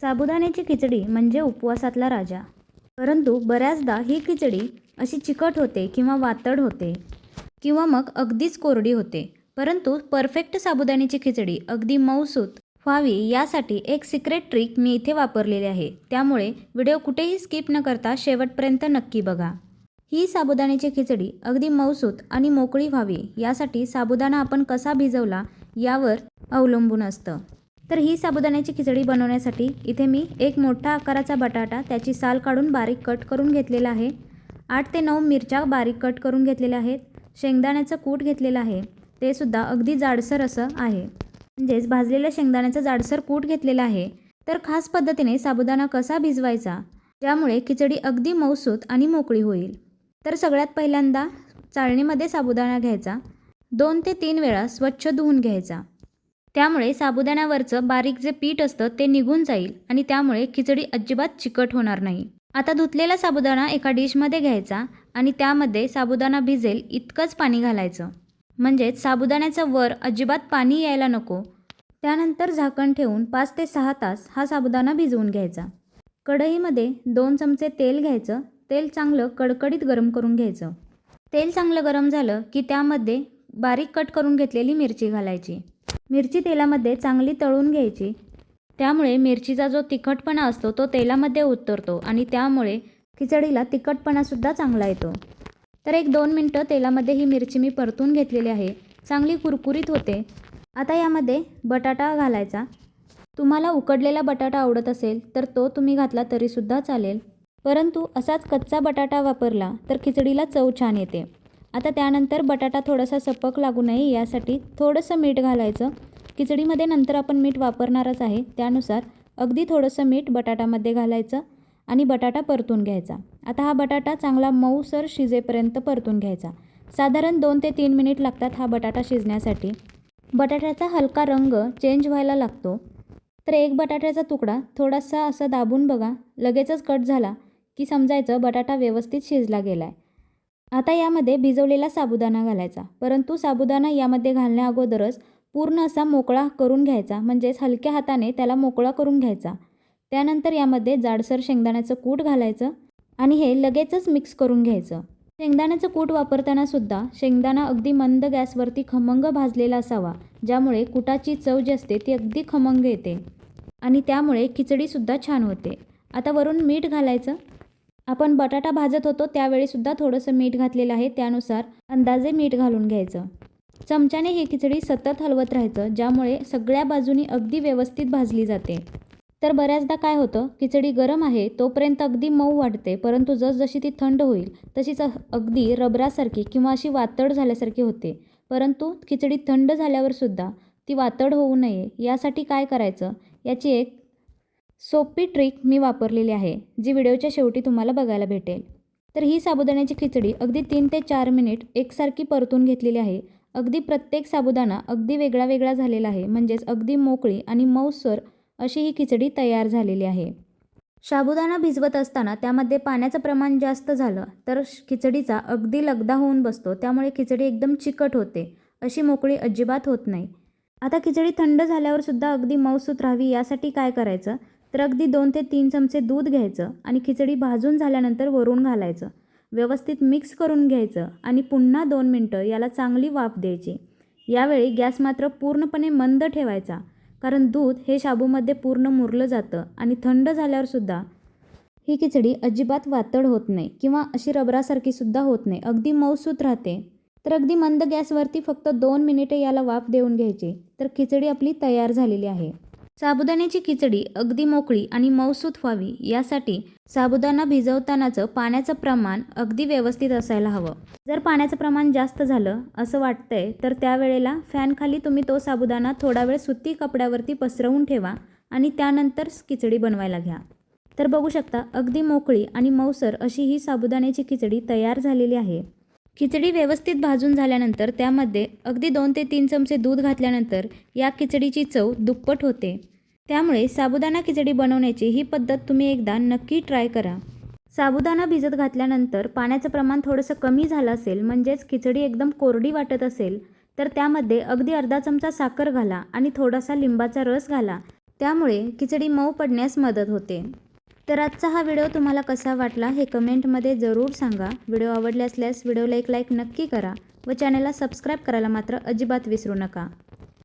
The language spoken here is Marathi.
साबुदाण्याची खिचडी म्हणजे उपवासातला राजा. परंतु बऱ्याचदा ही खिचडी अशी चिकट होते किंवा वातड होते किंवा मग अगदीच कोरडी होते. परंतु परफेक्ट साबुदाण्याची खिचडी अगदी मऊसूत व्हावी यासाठी एक सिक्रेट ट्रिक मी इथे वापरलेली आहे. त्यामुळे व्हिडिओ कुठेही स्किप न करता शेवटपर्यंत नक्की बघा. ही साबुदाण्याची खिचडी अगदी मऊसूत आणि मोकळी व्हावी यासाठी साबुदाणा आपण कसा भिजवला यावर अवलंबून असतं. तर ही साबुदाण्याची खिचडी बनवण्यासाठी इथे मी एक मोठा आकाराचा बटाटा त्याची साल काढून बारीक कट करून घेतलेला आहे. आठ ते नऊ मिरच्या बारीक कट करून घेतलेल्या आहेत. शेंगदाण्याचं कूट घेतलेलं आहे. ते सुद्धा अगदी जाडसर असं आहे. म्हणजेच भाजलेल्या शेंगदाण्याचं जाडसर कूट घेतलेलं आहे. तर खास पद्धतीने साबुदाणा कसा भिजवायचा? ज्यामुळे खिचडी अगदी मऊसूत आणि मोकळी होईल. तर सगळ्यात पहिल्यांदा चाळणीमध्ये साबुदाणा घ्यायचा. दोन ते तीन वेळा स्वच्छ धुवून घ्यायचा. त्यामुळे साबुदाण्यावरचं बारीक जे पीठ असतं ते निघून जाईल आणि त्यामुळे खिचडी अजिबात चिकट होणार नाही. आता धुतलेला साबुदाणा एका डिशमध्ये घ्यायचा आणि त्यामध्ये साबुदाणा भिजेल इतकंच पाणी घालायचं. म्हणजेच साबुदाण्याचं वर अजिबात पाणी यायला नको. त्यानंतर झाकण ठेवून पाच ते सहा तास हा साबुदाणा भिजवून घ्यायचा. कढईमध्ये दोन चमचे तेल घ्यायचं. तेल चांगलं कडकडीत गरम करून घ्यायचं. तेल चांगलं गरम झालं की त्यामध्ये बारीक कट करून घेतलेली मिरची घालायची. मिरची तेलामध्ये चांगली तळून घ्यायची. त्यामुळे मिरचीचा जो तिखटपणा असतो तो तेलामध्ये उतरतो आणि त्यामुळे खिचडीला तिखटपणासुद्धा चांगला येतो. तर एक दोन मिनटं तेलामध्ये ही मिरची मी परतून घेतलेली आहे. चांगली कुरकुरीत होते. आता यामध्ये बटाटा घालायचा. तुम्हाला उकडलेला बटाटा आवडत असेल तर तो तुम्ही घातला तरीसुद्धा चालेल. परंतु असाच कच्चा बटाटा वापरला तर खिचडीला चव छान येते. आता त्यानंतर बटाटा थोडासा सपक लागू नये यासाठी थोडंसं मीठ घालायचं. खिचडीमध्ये नंतर आपण मीठ वापरणारच आहे. त्यानुसार अगदी थोडंसं मीठ बटाटामध्ये घालायचं आणि बटाटा परतून घ्यायचा. आता हा बटाटा चांगला मऊसर शिजेपर्यंत परतून घ्यायचा. साधारण दोन ते तीन मिनिट लागतात हा बटाटा शिजण्यासाठी. बटाट्याचा हलका रंग चेंज व्हायला लागतो. तर एक बटाट्याचा तुकडा थोडासा असा दाबून बघा. लगेचच कट झाला की समजायचं बटाटा व्यवस्थित शिजला गेला आहे आता यामध्ये भिजवलेला साबुदाणा घालायचा. परंतु साबुदाणा यामध्ये घालण्याअगोदरच पूर्ण असा मोकळा करून घ्यायचा म्हणजेच हलक्या हाताने त्याला मोकळा करून घ्यायचा. त्यानंतर यामध्ये जाडसर शेंगदाण्याचं कूट घालायचं आणि हे लगेचच मिक्स करून घ्यायचं. शेंगदाण्याचं कूट वापरताना सुद्धा शेंगदाणा अगदी मंद गॅसवरती खमंग भाजलेला असावा ज्यामुळे कुटाची चव जी असते ती अगदी खमंग येते आणि त्यामुळे खिचडीसुद्धा छान होते. आता वरून मीठ घालायचं. आपण बटाटा भाजत होतो त्यावेळीसुद्धा थोडंसं मीठ घातलेलं आहे. त्यानुसार अंदाजे मीठ घालून घ्यायचं. चमच्याने ही खिचडी सतत हलवत राहायचं ज्यामुळे सगळ्या बाजूनी अगदी व्यवस्थित भाजली जाते. तर बऱ्याचदा काय होतं खिचडी गरम आहे तोपर्यंत अगदी मऊ वाटते परंतु जसजशी ती थंड होईल तशीच अगदी रबरासारखी किंवा अशी वातड झाल्यासारखी होते. परंतु खिचडी थंड झाल्यावरसुद्धा ती वातड होऊ नये यासाठी काय करायचं? याची एक सोपी ट्रिक मी वापरलेली आहे जी व्हिडिओच्या शेवटी तुम्हाला बघायला भेटेल. तर ही साबुदाण्याची खिचडी अगदी तीन ते चार मिनिट एकसारखी परतून घेतलेली आहे. अगदी प्रत्येक साबुदाणा अगदी वेगळा वेगळा झालेला आहे म्हणजेच अगदी मोकळी आणि मऊसर अशी ही खिचडी तयार झालेली आहे. साबुदाणा भिजवत असताना त्यामध्ये पाण्याचं प्रमाण जास्त झालं तर खिचडीचा अगदी लगदा होऊन बसतो त्यामुळे खिचडी एकदम चिकट होते अशी मोकळी अजिबात होत नाही. आता खिचडी थंड झाल्यावर सुद्धा अगदी मऊसूत राहावी यासाठी काय करायचं? तर अगदी दोन ते तीन चमचे दूध घ्यायचं आणि खिचडी भाजून झाल्यानंतर वरून घालायचं. व्यवस्थित मिक्स करून घ्यायचं आणि पुन्हा दोन मिनटं याला चांगली वाफ द्यायची. यावेळी गॅस मात्र पूर्णपणे मंद ठेवायचा कारण दूध हे शाबूमध्ये पूर्ण मुरलं जातं आणि थंड झाल्यावरसुद्धा ही खिचडी अजिबात वातड होत नाही किंवा अशी रबरासारखी सुद्धा होत नाही. अगदी मऊसूत राहते. तर अगदी मंद गॅसवरती फक्त दोन मिनिटे याला वाफ देऊन घ्यायची. तर खिचडी आपली तयार झालेली आहे. साबुदाण्याची खिचडी अगदी मोकळी आणि मऊसूत व्हावी यासाठी साबुदाणा भिजवतानाचं पाण्याचं प्रमाण अगदी व्यवस्थित असायला हवं. जर पाण्याचं प्रमाण जास्त झालं असं वाटतंय तर त्यावेळेला फॅनखाली तुम्ही तो साबुदाणा थोडा वेळ सुती कपड्यावरती पसरवून ठेवा आणि त्यानंतर खिचडी बनवायला घ्या. तर बघू शकता अगदी मोकळी आणि मऊसर अशी ही साबुदाण्याची खिचडी तयार झालेली आहे. खिचडी व्यवस्थित भाजून झाल्यानंतर त्यामध्ये अगदी दोन ते तीन चमचे दूध घातल्यानंतर या खिचडीची चव दुप्पट होते. त्यामुळे साबुदाणा खिचडी बनवण्याची ही पद्धत तुम्ही एकदा नक्की ट्राय करा. साबुदाणा भिजत घातल्यानंतर पाण्याचं प्रमाण थोडंसं कमी झालं असेल म्हणजेच खिचडी एकदम कोरडी वाटत असेल तर त्यामध्ये अगदी अर्धा चमचा साखर घाला आणि थोडासा लिंबाचा रस घाला. त्यामुळे खिचडी मऊ पडण्यास मदत होते. तर आजचा हा व्हिडिओ तुम्हाला कसा वाटला हे कमेंटमध्ये जरूर सांगा. व्हिडिओ आवडले असल्यास व्हिडिओला एक लाईक नक्की करा व चॅनलला सबस्क्राईब करायला मात्र अजिबात विसरू नका.